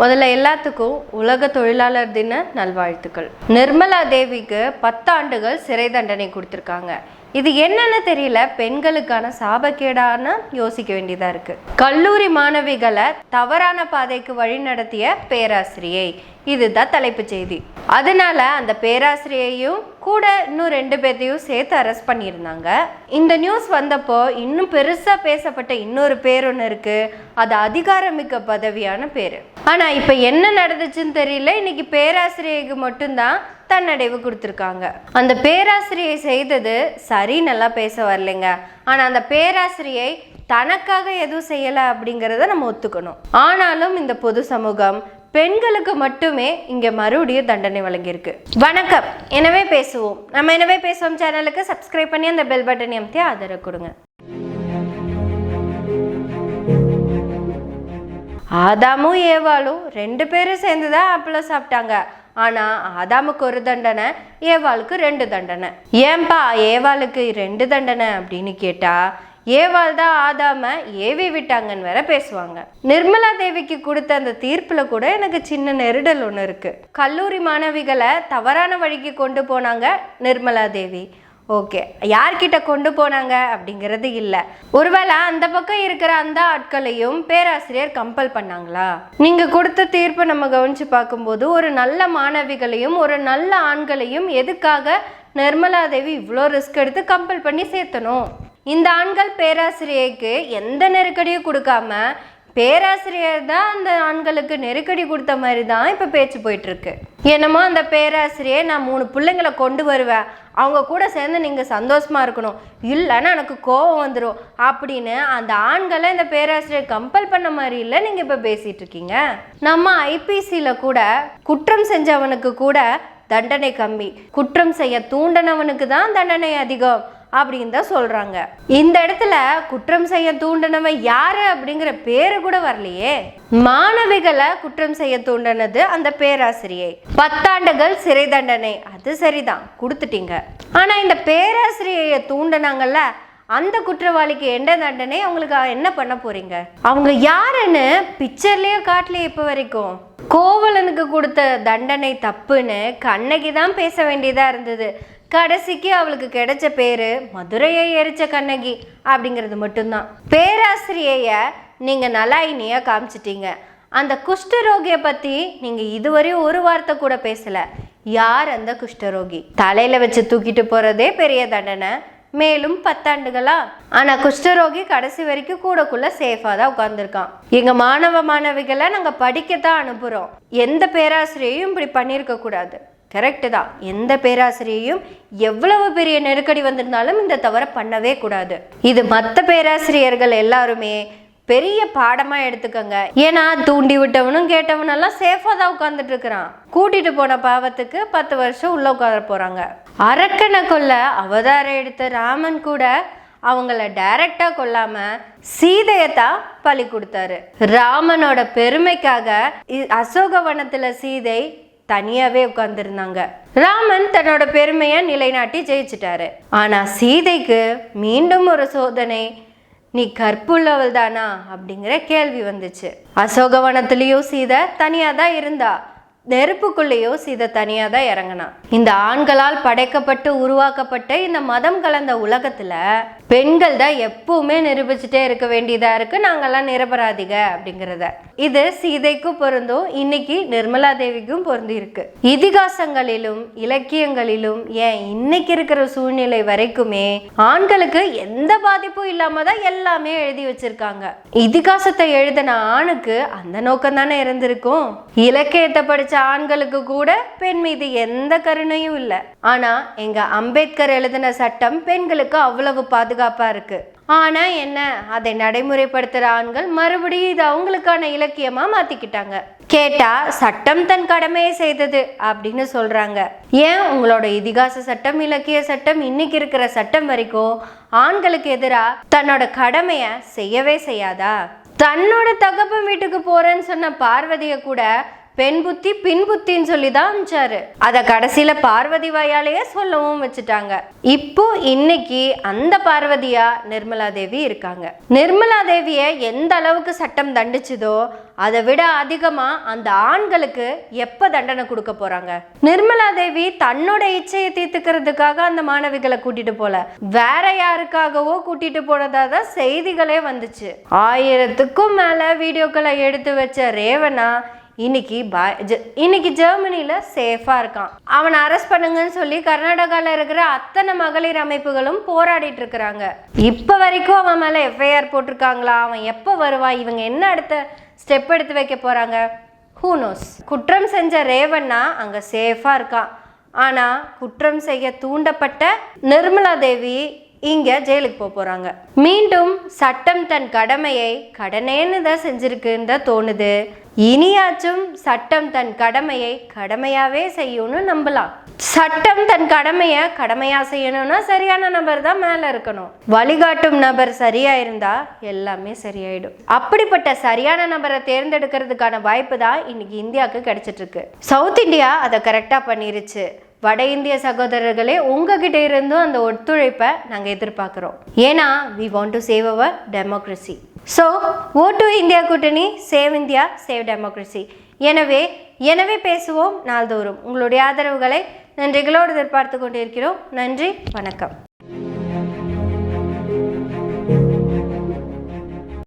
முதல்ல எல்லாத்துக்கும் உலக தொழிலாளர் தின நல்வாழ்த்துக்கள். நிர்மலா தேவிக்கு பத்தாண்டுகள் சிறை தண்டனை கொடுத்துருக்காங்க. இது என்னன்னு தெரியல பெண்களுக்கான சாபக்கேடான யோசிக்க வேண்டியதா இருக்கு. கல்லூரி மாணவிகளை தவறான பாதைக்கு வழி நடத்திய பேராசிரியை. இதுதான் தலைப்புச் செய்தி. அதனால அந்த பேராசிரியையும் கூட இன்னும் ரெண்டு பேர்த்தையும் சேர்த்து அரெஸ்ட் பண்ணியிருந்தாங்க. இந்த நியூஸ் வந்தப்போ இன்னும் பெருசா பேசப்பட்ட இன்னொரு பேர் ஒன்று இருக்கு. அது அதிகாரமிக்க பதவியான பேர். ஆனால் இப்போ என்ன நடந்துச்சுன்னு தெரியல. இன்னைக்கு பேராசிரியைக்கு மட்டும்தான் தன்னடைவு கொடுத்துருக்காங்க. அந்த பேராசிரியை செய்தது சரி நல்லா பேச வரலைங்க. ஆனால் அந்த பேராசிரியை தனக்காக எதுவும் செய்யலை அப்படிங்கிறத நம்ம ஒத்துக்கணும். ஆனாலும் இந்த பொது சமூகம் பெண்களுக்கு மட்டுமே இங்கே மறுபடியும் தண்டனை வழங்கியிருக்கு. வணக்கம். எனவே பேசுவோம். நம்ம எனவே பேசுவோம் சேனலுக்கு சப்ஸ்கிரைப் பண்ணி அந்த பெல் பட்டனை அமைத்தி ஆதரவு கொடுங்க. ஆதாமும் ஏவாளும் ரெண்டு பேரும் சேர்ந்து தான் ஆப்பிள் சாப்பிட்டாங்க. ஆனா ஆதாமுக்கு ஒரு தண்டனை ஏவாளுக்கு ரெண்டு தண்டனை. ஏன்பா ஏவாளுக்கு ரெண்டு தண்டனை அப்படின்னு கேட்டா ஏவாள் தான் ஆதாம ஏவி விட்டாங்கன்னு வேற பேசுவாங்க. நிர்மலா தேவிக்கு கொடுத்த அந்த தீர்ப்புல கூட எனக்கு சின்ன நெருடல் ஒன்று இருக்கு. கல்லூரி மாணவிகளை தவறான வழிக்கு கொண்டு போனாங்க நிர்மலா தேவி. ஓகே. யார்கிட்ட கொண்டு போனாங்க அப்படிங்கிறது இல்லை. ஒருவேளை அந்த பக்கம் இருக்கிற அந்த ஆட்களையும் பேராசிரியர் கம்பல் பண்ணாங்களா? நீங்க கொடுத்த தீர்ப்பை நம்ம கவனிச்சு பார்க்கும்போது ஒரு நல்ல மாணவிகளையும் ஒரு நல்ல ஆண்களையும் எதுக்காக நிர்மலா தேவி இவ்வளோ ரிஸ்க் எடுத்து கம்பல் பண்ணி சேர்த்தணும்? இந்த ஆண்கள் பேராசிரியருக்கு எந்த நெருக்கடியும் கொடுக்காம பேராசிரியர் தான் அந்த ஆண்களுக்கு நெருக்கடி கொடுத்த மாதிரி தான் இப்போ பேச்சு போயிட்டுருக்கு. என்னமோ அந்த பேராசிரியர் நான் மூணு பிள்ளைங்களை கொண்டு வருவேன். அவங்க கூட சேர்ந்து நீங்கள் சந்தோஷமாக இருக்கணும். இல்லைன்னா எனக்கு கோவம் வந்துடும் அப்படின்னு அந்த ஆண்களை இந்த பேராசிரியர் கம்பல் பண்ண மாதிரி இல்லை நீங்கள் இப்போ பேசிகிட்டு இருக்கீங்க. நம்ம ஐபிசியில் கூட குற்றம் செஞ்சவனுக்கு கூட தண்டனை கம்மி. குற்றம் செய்ய தூண்டனவனுக்கு தான் தண்டனை அதிகம். அப்படின்னு தான் சொல்றாங்க. இந்த இடத்துல குற்றம் செய்ய தூண்டினவன் யாரு அப்படிங்கிற பேரு கூட வரலையே. மாணவிகளை குற்றம் செய்ய தூண்டினது அந்த பேராசிரியை. பத்தாண்டுகள் சிறை தண்டனை. அது சரிதான். கொடுத்துட்டீங்க. ஆனா இந்த பேராசிரியையை தூண்டினாங்கல்ல அந்த குற்றவாளிக்கு என்ன தண்டனை? அவங்களுக்கு என்ன பண்ண போறீங்க? அவங்க யாருன்னு பிக்சர்லயே காட்டலையே இப்போ வரைக்கும். கோவலனுக்கு கொடுத்த தண்டனை தப்புன்னு கண்ணகி தான் பேச வேண்டியதா இருந்தது. கடைசிக்கு அவளுக்கு கிடைச்ச பேரு மதுரையை எரிச்ச கண்ணகி அப்படிங்கிறது மட்டும்தான். பேராசிரியைய நீங்க நலாயினியா காமிச்சிட்டீங்க. அந்த குஷ்டரோகியை பத்தி நீங்க இதுவரையும் ஒரு வார்த்தை கூட பேசல. யார் அந்த குஷ்டரோகி? தலையில வச்சு தூக்கிட்டு போறதே பெரிய தண்டனை. மேலும் பத்தாண்டுகளா? ஆனா குஷ்டரோகி கடைசி வரைக்கும் கூடக்குள்ள சேஃபா தான் உட்கார்ந்துருக்கான். எங்க மாணவ மாணவிகளை நாங்க படிக்கத்தான் அனுப்புறோம். எந்த பேராசிரியையும் இப்படி பண்ணியிருக்க கூடாது. கரெக்டு தான். எந்த பேராசிரியையும் எவ்வளவு பெரிய நெருக்கடி வந்திருந்தாலும் இந்த தவறை பண்ணவே கூடாது. இது மற்ற பேராசிரியர்கள் எல்லாருமே பெரிய பாடமா எடுத்துக்கோங்க. ஏன்னா தூண்டி விட்டவனும் கேட்டவனெல்லாம் சேஃபா தான் உட்காந்துட்டு இருக்கிறான். கூட்டிட்டு போன பாவத்துக்கு பத்து வருஷம் உள்ள உட்கார போறாங்க. அரக்கனை கொல்ல அவதாரம் எடுத்த ராமன் கூட அவங்கள டைரக்டா கொல்லாம சீதையத்தா பலி கொடுத்தாரு. ராமனோட பெருமைக்காக இ- அசோகவனத்துல சீதை தனியாவே உட்கார்ந்துருந்தாங்க. ராமன் தன்னோட பெருமையை நிலைநாட்டி ஜெயிச்சிட்டாரு. ஆனா சீதைக்கு மீண்டும் ஒரு சோதனை நீ கற்புள்ளவள் தானா? அப்படிங்கிற கேள்வி வந்துச்சு. அசோகவனத்திலயும் சீதை தனியா தான் இருந்தா. நெருப்புக்குள்ளேயோ சீதை தனியாக தான் இறங்கினான் இந்த ஆண்களால் படைக்கப்பட்டு உருவாக்கப்பட்ட இந்த மதம் கலந்த உலகத்தில் பெண்கள் தான் எப்பவுமே நிரூபிச்சுட்டே இருக்க வேண்டியதா இருக்கு. நாங்கெல்லாம் நிரபராதிக அப்படிங்கிறத. இது சீதைக்கும் பொருந்தும் இன்னைக்கு நிர்மலா தேவிக்கும் பொருந்திருக்கு இதிகாசங்களிலும் இலக்கியங்களிலும் ஏன் இன்னைக்கு இருக்கிற சூழ்நிலை வரைக்குமே ஆண்களுக்கு எந்த பாதிப்பும் இல்லாம தான் எல்லாமே எழுதி வச்சிருக்காங்க. இதிகாசத்தை எழுதின ஆணுக்கு அந்த நோக்கம் தானே இருந்திருக்கும். இலக்கியத்தை படிச்ச ஆண்களுக்கு கூட பெண் மீது எந்த கருணையும் இல்லை. ஆனா எங்க அம்பேத்கர் எழுதின சட்டம் பெண்களுக்கு அவ்வளவு பாதுகாப்பு பாதுகாப்பாக இருக்கு. ஆனால் என்ன? அதை நடைமுறைப்படுத்துகிற ஆண்கள் மறுபடியும் இது அவங்களுக்கான இலக்கியமாக மாற்றிக்கிட்டாங்க கேட்டா சட்டம் தன் கடமையை செய்தது அப்படின்னு சொல்றாங்க. ஏன்? உங்களோட இதிகாச சட்டம் இலக்கிய சட்டம் இன்னைக்கு இருக்கிற சட்டம் வரைக்கும் ஆண்களுக்கு எதிராக தன்னோட கடமைய செய்யவே செய்யாதா? தன்னோட தகப்பன் வீட்டுக்கு போறேன்னு சொன்ன பார்வதிய கூட பெண் புத்தி பின் புத்தின்னு சொல்லி தான் அமிச்சாரு. அதை கடைசியில பார்வதி வாயாலேயே சொல்லவும் வச்சுட்டாங்க. இப்போ இன்னைக்கு அந்த பார்வதியா நிர்மலா தேவி இருக்காங்க. நிர்மலா தேவியை எந்த அளவுக்கு சட்டம் தண்டிச்சதோ அதை விட அதிகமா அந்த ஆண்களுக்கு எப்ப தண்டனை கொடுக்க போறாங்க? நிர்மலா தேவி தன்னோட இச்சையை தீர்த்துக்கிறதுக்காக அந்த மாணவிகளை கூட்டிட்டு போல. வேற யாருக்காகவோ கூட்டிட்டு போனதா தான் செய்திகளே வந்துச்சு. ஆயிரத்துக்கும் மேல வீடியோக்களை எடுத்து வச்ச ரேவனா இன்னைக்கு பா இன்னைக்கு ஜெர்மனியில் சேஃபா இருக்கான். அவனை அரெஸ்ட் பண்ணுங்கன்னு சொல்லி கர்நாடகாவில் இருக்கிற அத்தனை மகளிர் அமைப்புகளும் போராடிட்டு இருக்கிறாங்க. இப்ப வரைக்கும் அவன் மேல எஃப்ஐஆர் போட்டிருக்காங்களா? அவன் எப்போ வருவான் இவங்க என்ன அடுத்த ஸ்டெப் எடுத்து வைக்க போறாங்க? ஹூனோஸ் குற்றம் செஞ்ச ரேவண்ணா அங்க சேஃபா இருக்கான். ஆனா குற்றம் செய்ய தூண்டப்பட்ட நிர்மலா தேவி இங்க ஜெயிலுக்கு போக போறாங்க. மீண்டும் சட்டம் தன் கடமையை கடனேன்னு தான் செஞ்சிருக்குன்னு தான் தோணுது. இனியாச்சும் சட்டம் தன் கடமையை கடமையாவே செய்யணும்னு நம்பலாம். சட்டம் தன் கடமையை கடமையா செய்யணும்னா சரியான நபர் தான் மேல இருக்கணும். வழிகாட்டும் நபர் சரியா இருந்தா எல்லாமே சரியாயிடும். அப்படிப்பட்ட சரியான நபரை தேர்ந்தெடுக்கிறதுக்கான வாய்ப்பு தான் இன்னைக்கு இந்தியாவுக்கு கிடைச்சிட்டு இருக்கு. சவுத் இந்தியா அதை கரெக்டா பண்ணிருச்சு. வட இந்திய சகோதரர்களே உங்ககிட்ட இருந்தும் அந்த ஒத்துழைப்பை நாங்கள் எதிர்பார்க்குறோம். ஏன்னா we want to save our democracy so oh to India கூட்டணி சேவ் இந்தியா சேவ் டெமோக்ரஸி எனவே எனவே பேசுவோம் நாள்தோறும். உங்களுடைய ஆதரவுகளை நன்றிகளோடு எதிர்பார்த்து கொண்டிருக்கிறோம். நன்றி வணக்கம்.